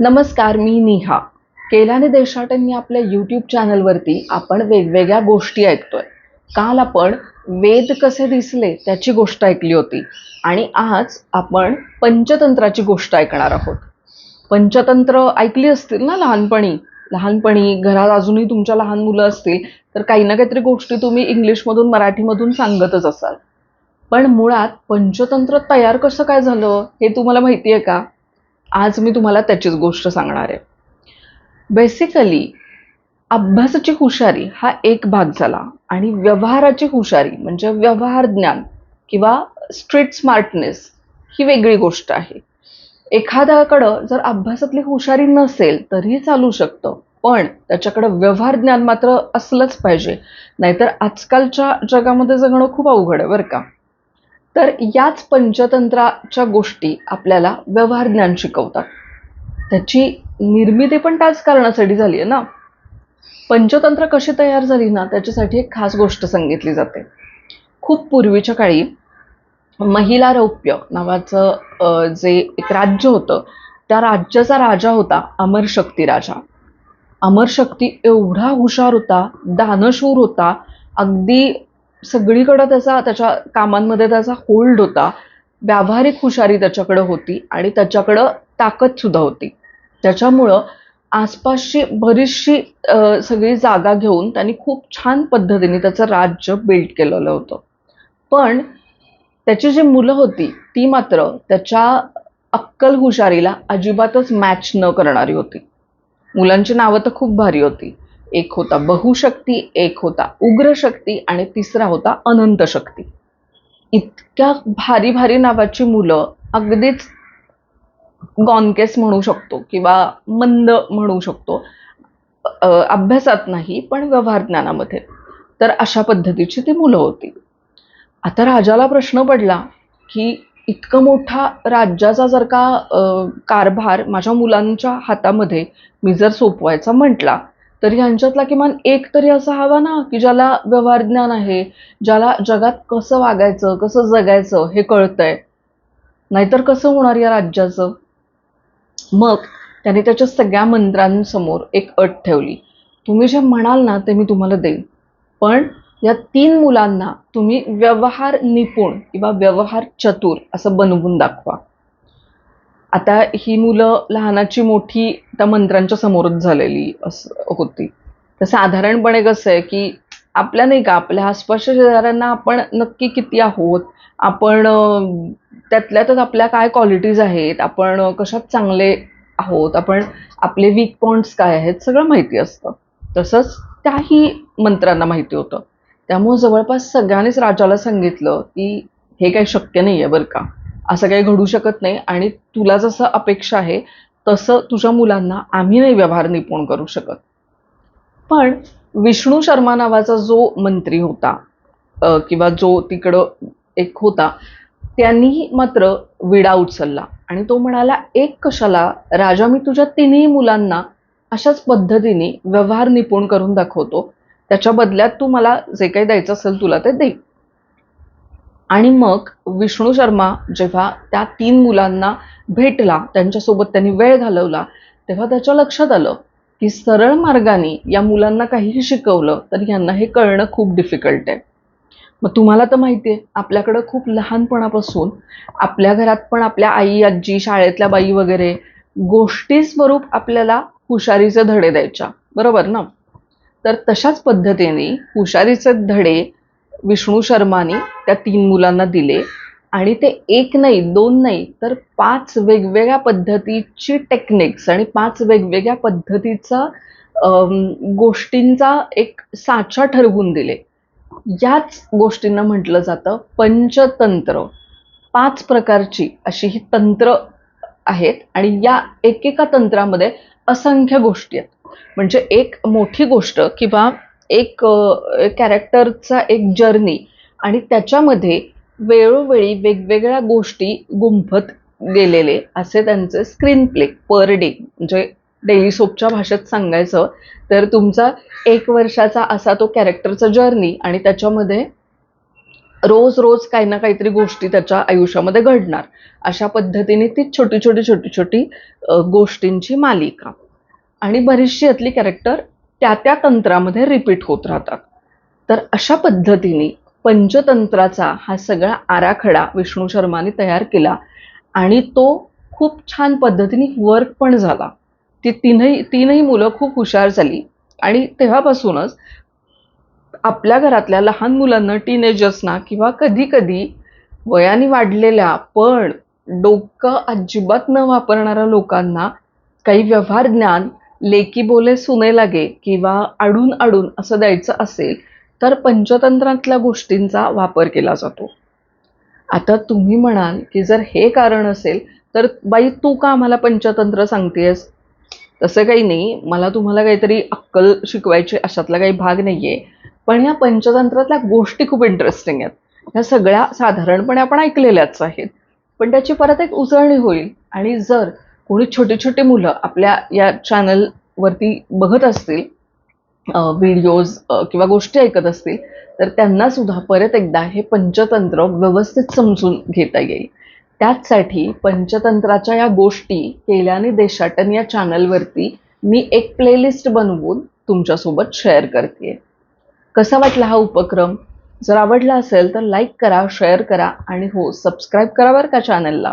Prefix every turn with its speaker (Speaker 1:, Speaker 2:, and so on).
Speaker 1: नमस्कार मी निहा. केल्याने देशाटन या आपल्या यूट्यूब चॅनलवरती आपण वेगवेगळ्या गोष्टी ऐकतोय. काल आपण वेद कसे दिसले त्याची गोष्ट ऐकली होती आणि आज आपण पंचतंत्राची गोष्ट ऐकणार आहोत. पंचतंत्र ऐकली असतील ना लहानपणी? लहानपणी घरात अजूनही तुमच्या लहान मुलं असतील तर काही ना काहीतरी गोष्टी तुम्ही इंग्लिशमधून मराठीमधून सांगतच असाल. पण मुळात पंचतंत्र तयार कसं काय झालं हे तुम्हाला माहिती आहे का? आज मी तुम्हाला त्याचीच गोष्ट सांगणार आहे. बेसिकली अभ्यासाची हुशारी हा एक भाग झाला आणि व्यवहाराची हुशारी म्हणजे व्यवहार ज्ञान किंवा स्ट्रीट स्मार्टनेस ही वेगळी गोष्ट आहे. एखाद्याकडं जर अभ्यासातली हुशारी नसेल तरीही चालू शकतं पण त्याच्याकडं व्यवहार ज्ञान मात्र असलंच पाहिजे. नाहीतर आजकालच्या जगामध्ये जगणं खूप अवघड आहे बरं का. तर याच पंचतंत्राच्या गोष्टी आपल्याला व्यवहार ज्ञान शिकवतात. त्याची निर्मिती पण त्याच कारणासाठी झाली आहे ना. पंचतंत्र कशी तयार झाली ना त्याच्यासाठी एक खास गोष्ट सांगितली जाते. खूप पूर्वीच्या काळी महिला रौप्य नावाचं जे एक राज्य होतं त्या राज्याचा राजा होता अमरशक्ती राजा. अमरशक्ती एवढा हुशार होता दानशूर होता अगदी सगळीकडं त्याचा त्याच्या कामांमध्ये त्याचा होल्ड होता. व्यावहारिक हुशारी त्याच्याकडं होती आणि त्याच्याकडं ताकदसुद्धा होती. त्याच्यामुळं आसपासची बरीचशी सगळी जागा घेऊन त्यांनी खूप छान पद्धतीने त्याचं राज्य बिल्ड केलेलं होतं. पण त्याची जी मुलं होती ती मात्र त्याच्या अक्कल हुशारीला अजिबातच मॅच न करणारी होती. मुलांची नावं तर खूप भारी होती. एक होता बहुशक्ती एक होता उग्रशक्ती आणि तिसरा होता अनंत शक्ती. इतक्या भारी भारी नावाची मुलं अगदीच गॉनकेस म्हणू शकतो किंवा मंद म्हणू शकतो. अभ्यासात नाही पण व्यवहार ज्ञानामध्ये. तर अशा पद्धतीची ती मुलं होती. आता राजाला प्रश्न पडला की इतकं मोठा राज्याचा जर का कारभार माझ्या मुलांच्या हातामध्ये मी जर सोपवायचा म्हटला तर ह्यांच्यातला किमान एक तरी असा हवा ना की ज्याला व्यवहार ज्ञान आहे ज्याला जगात कसं वागायचं कसं जगायचं हे कळतंय. नाहीतर कसं होणार या राज्याचं? मग त्याने त्याच्या सगळ्या मंत्र्यांसमोर एक अट ठेवली. तुम्ही जे म्हणाल ना ते मी तुम्हाला देईन. पण या तीन मुलांना तुम्ही व्यवहार निपुण किंवा व्यवहार चतुर असं बनवून दाखवा. आता ही मुलं लहानाची मोठी त्या मंत्र्यांच्या समोरच झालेली असं होती. तर साधारणपणे कसं आहे की आपल्या नाही का आपल्या आसपासच्या शेजाऱ्यांना आपण नक्की किती आहोत? आपण त्यातल्यातच आपल्या काय क्वालिटीज आहेत? आपण कशात चांगले आहोत? आपण आपले वीक पॉईंट्स काय आहेत? सगळं माहिती असतं. तसंच त्याही मंत्र्यांना माहिती होतं. त्यामुळं जवळपास सगळ्यांनीच राजाला सांगितलं की हे काही शक्य नाही आहे बरं का. असं काही घडू शकत नाही. आणि तुला जसं अपेक्षा आहे तसं तुझ्या मुलांना आम्ही नाही व्यवहार निपुण करू शकत. पण विष्णू शर्मा नावाचा जो मंत्री होता किंवा जो तिकडं एक होता त्यांनी मात्र विडा उचलला. आणि तो म्हणाला एक कशाला? राजा मी तुझ्या तिन्ही मुलांना अशाच पद्धतीने व्यवहार निपुण करून दाखवतो. त्याच्या बदल्यात तू मला जे काही द्यायचं असेल तुला ते दे. आणि मग विष्णू शर्मा जेव्हा त्या तीन मुलांना भेटला त्यांच्यासोबत त्यांनी वेळ घालवला तेव्हा त्याच्या लक्षात आलं की सरळ मार्गाने या मुलांना काहीही शिकवलं तर यांना हे कळणं खूप डिफिकल्ट आहे. मग तुम्हाला तर माहिती आहे आपल्याकडं खूप लहानपणापासून आपल्या घरात पण आपल्या आई आजी शाळेतल्या बाई वगैरे गोष्टी स्वरूप आपल्याला हुशारीचे धडे द्यायच्या. बरोबर ना? तर तशाच पद्धतीने हुशारीचे धडे विष्णू शर्माने त्या तीन मुलांना दिले. आणि ते एक नाही दोन नाही तर पाच वेगवेगळ्या पद्धतीची टेक्निक्स आणि पाच वेगवेगळ्या पद्धतीचा गोष्टींचा एक साचा ठरवून दिले. याच गोष्टींना म्हटलं जातं पंचतंत्र. पाच प्रकारची अशी ही तंत्र आहेत आणि या एकेका तंत्रामध्ये असंख्य गोष्टी आहेत. म्हणजे एक मोठी गोष्ट किंवा एक कॅरेक्टरचा एक जर्नी आणि त्याच्यामध्ये वेळोवेळी वेगवेगळ्या गोष्टी गुंफत गेलेले असे त्यांचे स्क्रीन प्ले पर डे म्हणजे डेली सोपच्या भाषेत सांगायचं तर तुमचा एक वर्षाचा असा तो कॅरेक्टरचा जर्नी आणि त्याच्यामध्ये रोज रोज काही ना काहीतरी गोष्टी त्याच्या आयुष्यामध्ये घडणार. अशा पद्धतीने ती छोटी छोटी छोटी छोटी गोष्टींची मालिका. आणि बरीचशी यातली कॅरेक्टर त्या त्या तंत्रामध्ये रिपीट होत राहतात. तर अशा पद्धतीने पंचतंत्राचा हा सगळा आराखडा विष्णू शर्माने तयार केला आणि तो खूप छान पद्धतीने वर्क पण झाला. ती तीनही तीनही मुलं खूप हुशार झाली. आणि तेव्हापासूनच आपल्या घरातल्या लहान मुलांना टीनेजर्सना किंवा कधी कधी वयाने वाढलेल्या पण डोकं अजिबात न वापरणाऱ्या लोकांना काही व्यवहार ज्ञान लेकी बोले सुने लागे किंवा आडून आडून असं द्यायचं असेल तर पंचतंत्रातल्या गोष्टींचा वापर केला जातो. आता तुम्ही म्हणाल की जर हे कारण असेल तर बाई तू का आम्हाला पंचतंत्र सांगतेस तसं काही नाही. मला तुम्हाला काहीतरी अक्कल शिकवायची अशातला काही भाग नाही आहे पण या पंचतंत्रातल्या गोष्टी खूप इंटरेस्टिंग आहेत. ह्या सगळ्या साधारणपणे आपण ऐकलेल्याच आहेत. पण त्याची परत एक उजळणी होईल. आणि जर कोणी छोटी छोटी मुलं आपल्या या चॅनलवरती बघत असतील व्हिडिओज किंवा गोष्टी ऐकत असतील तर त्यांना सुद्धा परत एकदा हे पंचतंत्र व्यवस्थित समजून घेता येईल. त्याचसाठी पंचतंत्राच्या या गोष्टी केल्याने देशाटन या चॅनलवरती मी एक प्लेलिस्ट बनवून तुमच्यासोबत शेअर करते. कसा वाटला हा उपक्रम? जर आवडला असेल तर लाईक करा शेअर करा आणि हो सबस्क्राईब करा बरं का चॅनलला